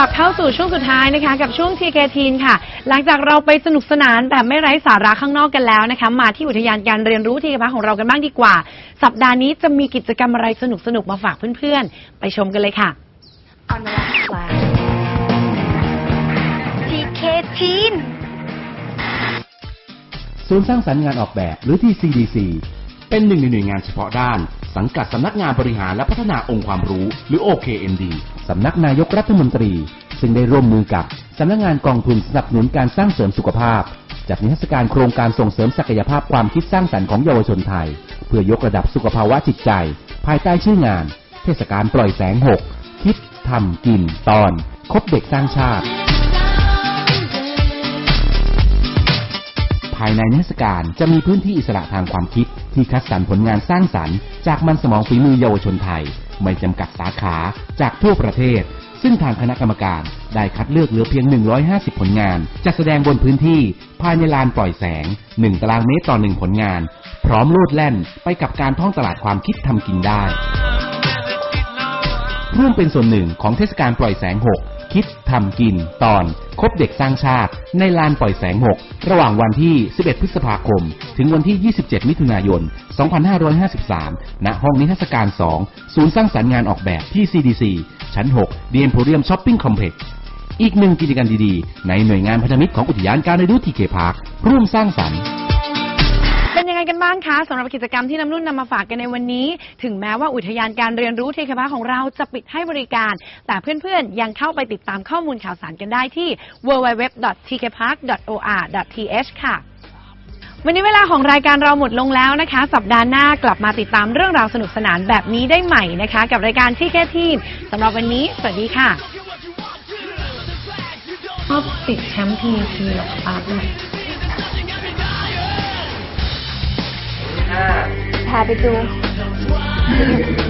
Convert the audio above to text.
ลับเข้าสู่ช่วงสุดท้ายนะคะ กับช่วง TK Teen ค่ะ หลังจากเราไปสนุกสนานแบบไม่ไร้สาระข้างนอกกันแล้วนะคะ มาที่อุทยานการเรียนรู้ทีกพักของเรากันบ้างดีกว่า สัปดาห์นี้จะมีกิจกรรมอะไรสนุกๆมาฝากเพื่อนๆ ไปชมกันเลยค่ะ on the last flag. TK Teen ศูนย์สร้างสรรค์งานออกแบบหรือที่ CDC เป็นหนึ่งในหน่วยงานเฉพาะด้าน สังกัดสำนักงานบริหารและพัฒนาองค์ความรู้ หรือ OKMD สำนักนายกรัฐมนตรี ซึ่งได้ร่วมมือกับสำนักงานกองทุนสนับสนุนการสร้างเสริมสุขภาพ จัดนิทรรศการโครงการส่งเสริมศักยภาพความคิดสร้างสรรค์ของเยาวชนไทย เพื่อยกระดับสุขภาวะจิตใจ ภายใต้ชื่องาน เทศกาลปล่อยแสง6คิดทำกิน ตอน คบเด็กสร้างชาติ ภายในนิทรรศการจะมีพื้นที่อิสระทางความคิด ที่คัดสรรผลงานสร้างสรรค์ จากมันสมองฝีมือเยาวชนไทย ไม่จำกัดสาขาจากทั่วประเทศ ซึ่งทางคณะกรรมการได้คัดเลือกเหลือเพียง 150 ผลงานจะแสดงบนพื้นที่ภายในลานปล่อยแสง 1 ตารางเมตรต่อ 1 ผลงาน พร้อมโลดแล่นไปกับการท่องตลาดความคิดทำกินได้ ร่วมเป็นส่วนหนึ่งของเทศกาลปล่อยแสง 6 คิดทำกินตอนคบเด็กสร้างชาติ ในลานปล่อยแสง 6 ระหว่างวันที่ 11 พฤษภาคม ถึงวันที่ 27 มิถุนายน 2553 ณ ห้องนิทรรศการ 2 ศูนย์สร้างสรรค์งานออกแบบที่ CDC ชั้น6ดีเอ็มโพเรียมช้อปปิ้งคอมเพล็กซ์อีกหนึ่งกิจกรรมดีๆ ในหน่วยงานพันธมิตรของอุทยานการเรียนรู้ทีเคพาร์คร่วมสร้างสรรค์ งไงกันบ้างคะสำหรับกิจกรรมที่น้ำนุ่นนำมาฝากกันในวันนี้ ถึงแม้ว่าอุทยานการเรียนรู้เทคพาของเราจะปิดให้บริการ แต่เพื่อนๆ ยังเข้าไปติดตามข้อมูลข่าวสารกันได้ที่ www.tkpark.or.th ค่ะวันนี้เวลาของรายการเราหมดลงแล้วนะคะ สัปดาห์หน้ากลับมาติดตามเรื่องราวสนุกสนานแบบนี้ได้ใหม่นะคะ กับรายการที่แค่ทีมสำหรับวันนี้ สวัสดีค่ะชอบติดแชมป์ทีทีหรอครั บพาไปดู